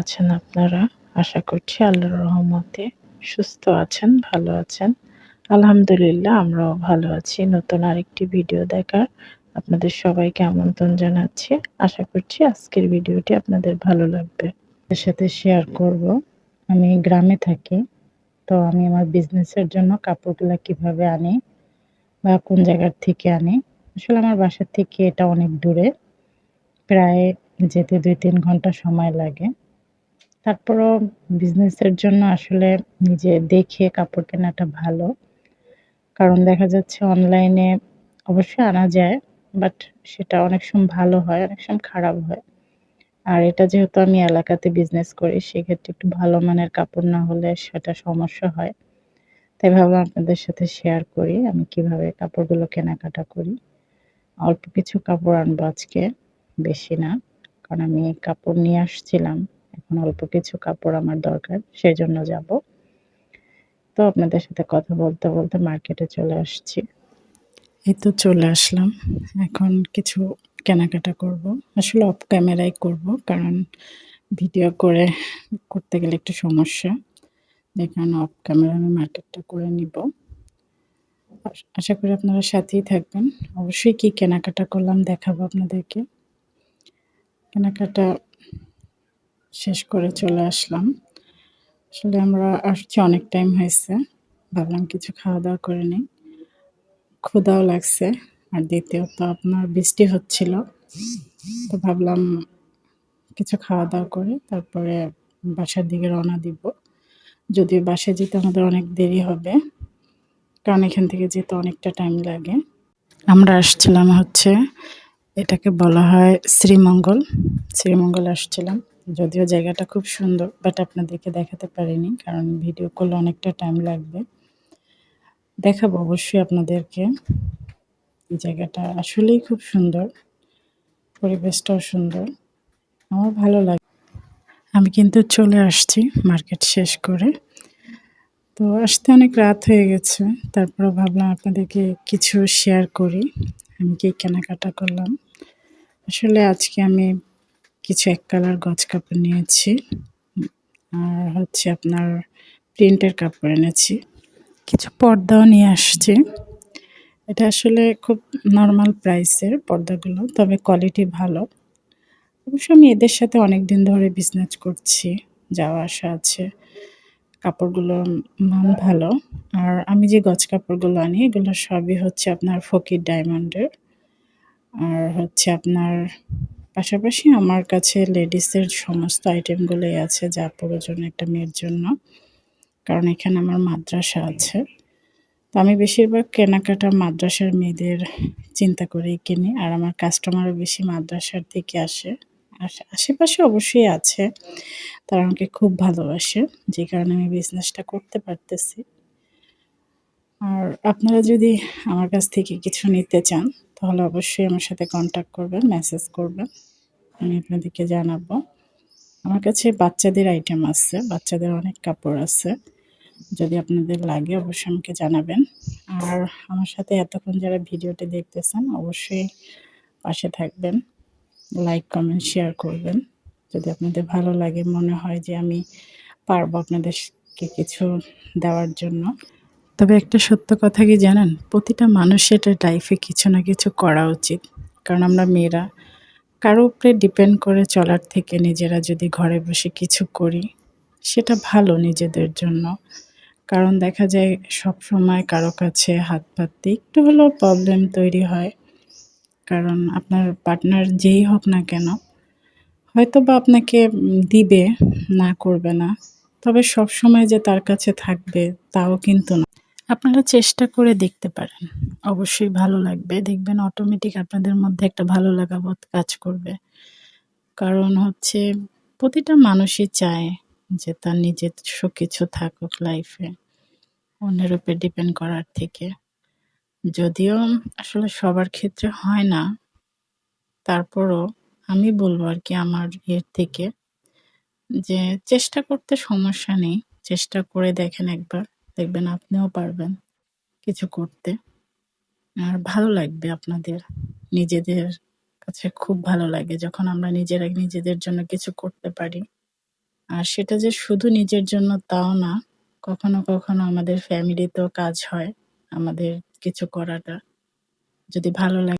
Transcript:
আছেন আপনারা? আশা করছি আল্লাহর রহমতে সুস্থ আছেন, ভালো আছেন। আলহামদুলিল্লাহ, আমরাও ভালো আছি। নতুন আরেকটি ভিডিও দেখার আপনাদের সবাইকে আমন্ত্রণ জানাচ্ছি। আশা করছি আজকের ভিডিওটি আপনাদের ভালো লাগবে। এর সাথে শেয়ার করব। আমি গ্রামে থাকি, তো আমি আমার বিজনেসের জন্য কাপড়গুলো কীভাবে আনি বা কোন জায়গার থেকে আনি? আসলে আমার বাসার থেকে এটা অনেক দূরে। প্রায় যেতে দুই তিন ঘণ্টা সময় লাগে। তারপরও বিজনেসের জন্য আসলে নিজে দেখে কাপড় কেনাটা ভালো। কারণ দেখা যাচ্ছে অনলাইনে অবশ্যই আনা যায় বাট সেটা অনেক সময় ভালো হয়, অনেক সময় খারাপ হয়। আর এটা যেহেতু আমি এলাকাতে বিজনেস করি, সেক্ষেত্রে একটু ভালো মানের কাপড় না হলে সেটা সমস্যা হয়। তাই ভাবলাম আপনাদের সাথে শেয়ার করি, আমি কীভাবে কাপড়গুলো কেনাকাটা করি। অল্প কিছু কাপড় আনব আজকে, বেশি না, কারণ আমি কাপড় নিয়ে আসছিলাম। এখন অল্প কিছু কাপড় আমার দরকার সেই জন্য যাব। তো আপনাদের সাথে কথা বলতে বলতে মার্কেটে চলে আসছি। এই তো চলে আসলাম। এখন কিছু কেনাকাটা করব। আসলে অফ ক্যামেরাই করব, কারণ ভিডিও করে করতে গেলে একটু সমস্যা। কারণে অফ ক্যামেরা আমি মার্কেটটা করে নিব। আশা করি আপনারা সাথেই থাকবেন। অবশ্যই কি কেনাকাটা করলাম দেখাবো আপনাদেরকে। কেনাকাটা শেষ করে চলে আসলাম। আসলে আমরা আসছি অনেক টাইম হয়েছে, ভাবলাম কিছু খাওয়া দাওয়া করে নিই। ক্ষুদাও লাগছে, আর দ্বিতীয়ত আপনার বৃষ্টি হচ্ছিল, তো ভাবলাম কিছু খাওয়া দাওয়া করে তারপরে বাসার দিকে রওনা দিব। যদিও বাসায় যেতে আমাদের অনেক দেরি হবে, কারণ এখান থেকে যেতে অনেকটা টাইম লাগে। আমরা আসছিলাম হচ্ছে, এটাকে বলা হয় শ্রীমঙ্গল শ্রীমঙ্গল আসছিলাম। যদিও জায়গাটা খুব সুন্দর বাট আপনাদেরকে দেখাতে পারিনি, কারণ ভিডিও করলে অনেকটা টাইম লাগবে। দেখাবো অবশ্যই আপনাদেরকে। জায়গাটা আসলেই খুব সুন্দর, পরিবেশটাও সুন্দর। আমার ভালো লাগে, আমি কিন্তু চলে আসছি মার্কেট শেষ করে। তো আসতে অনেক রাত হয়ে গেছে তারপরে ভাবলাম আপনাদেরকে কিছু শেয়ার করি। আমি কি কেনাকাটা করলাম। আসলে আজকে আমি কিছু এক কালার গজ কাপড় নিয়েছি। আর হচ্ছে আপনার প্রিন্টের কাপড় এনেছি। কিছু পর্দাও নিয়ে আসছি। এটা আসলে খুব নর্মাল প্রাইসের পর্দাগুলো, তবে কোয়ালিটি ভালো। অবশ্য আমি এদের সাথে অনেক দিন ধরে বিজনেস করছি, যাওয়া আসা আছে। কাপড়গুলো মান ভালো। আর আমি যে গজ কাপড়গুলো আনি, এগুলো সবই হচ্ছে আপনার ফকির ডায়মন্ডের আর হচ্ছে আপনার পাশাপাশি আমার কাছে লেডিসের সমস্ত আইটেমগুলোই আছে যা প্রয়োজন একটা মেয়ের জন্য। কারণ এখানে আমার মাদ্রাসা আছে। তো আমি বেশিরভাগ কেনাকাটা মাদ্রাসার মেয়েদের চিন্তা করেই কিনি। আর আমার কাস্টমারও বেশি মাদ্রাসার দিকে আসে। আশেপাশে অবশ্যই আছে। তারা আমাকে খুব ভালোবাসে। যে কারণে আমি বিজনেসটা করতে পারতেছি। আর আপনারা যদি আমার কাছ থেকে কিছু নিতে চান তাহলে অবশ্যই আমার সাথে কন্ট্যাক্ট করবেন মেসেজ করবেন। আমি আপনাদেরকে জানাব। আমার কাছে বাচ্চাদের আইটেম আছে, বাচ্চাদের অনেক কাপড় আছে। যদি আপনাদের লাগে অবশ্যই আমাকে জানাবেন। আর আমার সাথে এতক্ষণ যারা ভিডিওটি দেখতেছেন, অবশ্যই পাশে থাকবেন। লাইক কমেন্ট শেয়ার করবেন। যদি আপনাদের ভালো লাগে, মনে হয় যে আমি পারব আপনাদেরকে কিছু দেওয়ার জন্য। তবে একটা সত্য কথা কি জানেন? প্রতিটা মানুষের এটা লাইফে কিছু না কিছু করা উচিত। কারণ আমরা মেয়েরা, কারও উপরে ডিপেন্ড করে চলার থেকে নিজেরা যদি ঘরে বসে কিছু করি, সেটা ভালো নিজেদের জন্য। কারণ দেখা যায় সব সময় কারও কাছে হাত পাততে একটু হলেও প্রবলেম তৈরি হয়। কারণ আপনার পার্টনার যেই হোক না কেন হয়তো বা আপনাকে দিবে, না করবে না। তবে সব সময় যে তার কাছে থাকবে, তাও কিন্তু না। আপনারা চেষ্টা করে দেখতে পারেন। অবশ্যই ভালো লাগবে। দেখবেন অটোমেটিক আপনাদের মধ্যে একটা ভালো লাগা বোধ কাজ করবে। কারণ হচ্ছে প্রতিটা মানুষই চায় যে তার নিজস্ব কিছু থাকুক লাইফে অন্যের উপর ডিপেন্ড করার থেকে। যদিও আসলে সবার ক্ষেত্রে হয় না। তারপরও আমি বলব আর কি আমার এর থেকে যে চেষ্টা করতে সমস্যা নেই। চেষ্টা করে দেখেন একবার। দেখবেন আপনিও পারবেন কিছু করতে আর ভালো লাগবে আপনাদের নিজেদের কাছে খুব ভালো লাগে যখন আমরা নিজেরা নিজেদের জন্য কিছু করতে পারি। আর সেটা যে শুধু নিজের জন্য তাও না। কখনো, কখনো আমাদের ফ্যামিলিতেও কাজ হয় আমাদের কিছু করাটা। যদি ভালো লাগে